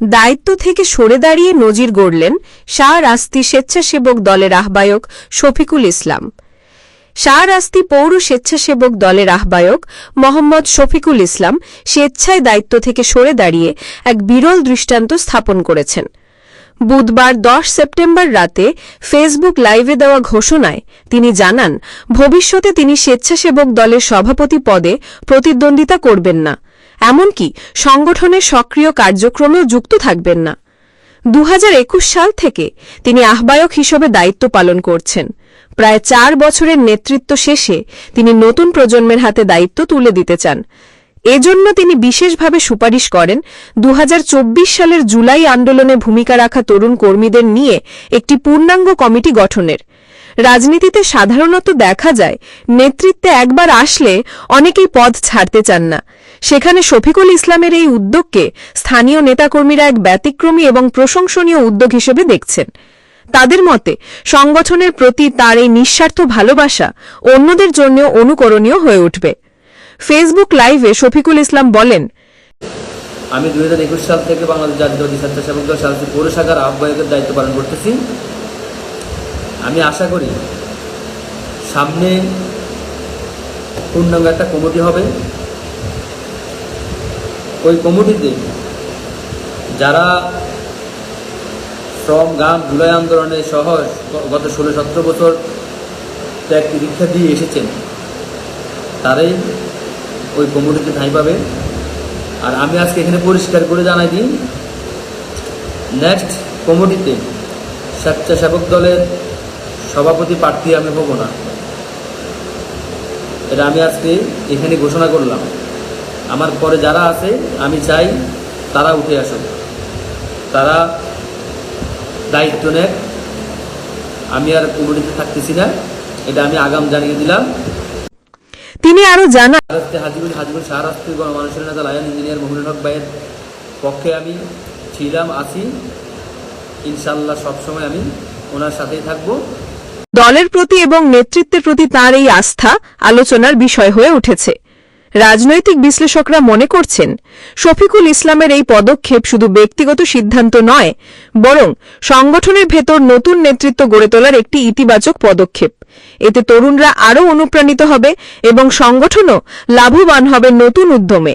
দায়িত্ব থেকে সরে দাঁড়িয়ে নজির গড়লেন শাহ রাস্তি স্বেচ্ছাসেবক দলের আহ্বায়ক শফিকুল ইসলাম। শাহ রাস্তি পৌর স্বেচ্ছাসেবক দলের আহ্বায়ক মোহাম্মদ শফিকুল ইসলাম স্বেচ্ছায় দায়িত্ব থেকে সরে দাঁড়িয়ে এক বিরল দৃষ্টান্ত স্থাপন করেছেন। বুধবার দশ সেপ্টেম্বর রাতে ফেসবুক লাইভে দেওয়া ঘোষণায় তিনি জানান, ভবিষ্যতে তিনি স্বেচ্ছাসেবক দলের সভাপতি পদে প্রতিদ্বন্দ্বিতা করবেন না। এমনকি সংগঠনের সক্রিয় কার্যক্রমেও যুক্ত থাকবেন না। দু হাজার একুশ সাল থেকে তিনি আহ্বায়ক হিসেবে দায়িত্ব পালন করছেন। প্রায় চার বছরের নেতৃত্ব শেষে তিনি নতুন প্রজন্মের হাতে দায়িত্ব তুলে দিতে চান। এজন্য তিনি বিশেষভাবে সুপারিশ করেন দু হাজার চব্বিশ সালের জুলাই আন্দোলনে ভূমিকা রাখা তরুণ কর্মীদের নিয়ে একটি পূর্ণাঙ্গ কমিটি গঠনের। রাজনীতিতে সাধারণত দেখা যায়, নেতৃত্বে একবার আসলে অনেকেই পদ ছাড়তে চান না। সেখানে শফিকুল ইসলামের এই উদ্যোগকে স্থানীয় নেতাকর্মীরা এক ব্যতিক্রমী এবং প্রশংসনীয় উদ্যোগ হিসেবে দেখছেন। তাদের মতে, সংগঠনের প্রতি তার এই নিঃস্বার্থ ভালোবাসা অন্যদের জন্য অনুকরণীয় হয়ে উঠবে। ফেসবুক লাইভে শফিকুল ইসলাম বলেন, আমি দুই হাজার একুশ সাল থেকে বাংলাদেশ জাতীয়তাবাদী স্বেচ্ছাসেবক দল আহ্বায়কের দায়িত্ব পালন করতেছি। আমি আশা করি সামনে পূর্ণাঙ্গ একটা কমিটি হবে। ওই কমিটিতে যারা শ্রম গান জুলাই আন্দোলনে সহ গত ষোলো সতেরো বছর ত্যাগ পরীক্ষা দিয়ে এসেছেন, তারাই ওই কমিটিতে ঠাঁই পাবে। আর আমি আজকে এখানে পরিষ্কার করে জানাই দিই, নেক্সট কমিটিতে স্বেচ্ছাসেবক দলের সভাপতি প্রার্থী আমি হব না। এটা আমি আজকে এখানে ঘোষণা করলাম। আমার পরে যারা আছে আমি চাই তারা উঠে আসুক। তারা দায়িত্ব নেয় আমি আর কমিটিতে থাকতেছি না। এটা আমি আগাম জানিয়ে দিলাম। তিনি আরও জানান হাজিবুল হাজিবুল শাহরাস্তি গণমানুষের নেতা লায়ন ইঞ্জিনিয়ার মহিনুল হক ভাইয়ের পক্ষে আমি ছিলাম আছি। ইনশাল্লাহ সবসময় আমি ওনার সাথেই থাকব। দলের প্রতি এবং নেতৃত্বের প্রতি তাঁর এই আস্থা আলোচনার বিষয় হয়ে উঠেছে। রাজনৈতিক বিশ্লেষকরা মনে করছেন, শফিকুল ইসলামের এই পদক্ষেপ শুধু ব্যক্তিগত সিদ্ধান্ত নয়, বরং সংগঠনের ভেতর নতুন নেতৃত্ব গড়ে তোলার একটি ইতিবাচক পদক্ষেপ। এতে তরুণরা আরও অনুপ্রাণিত হবে এবং সংগঠনও লাভবান হবে নতুন উদ্যমে।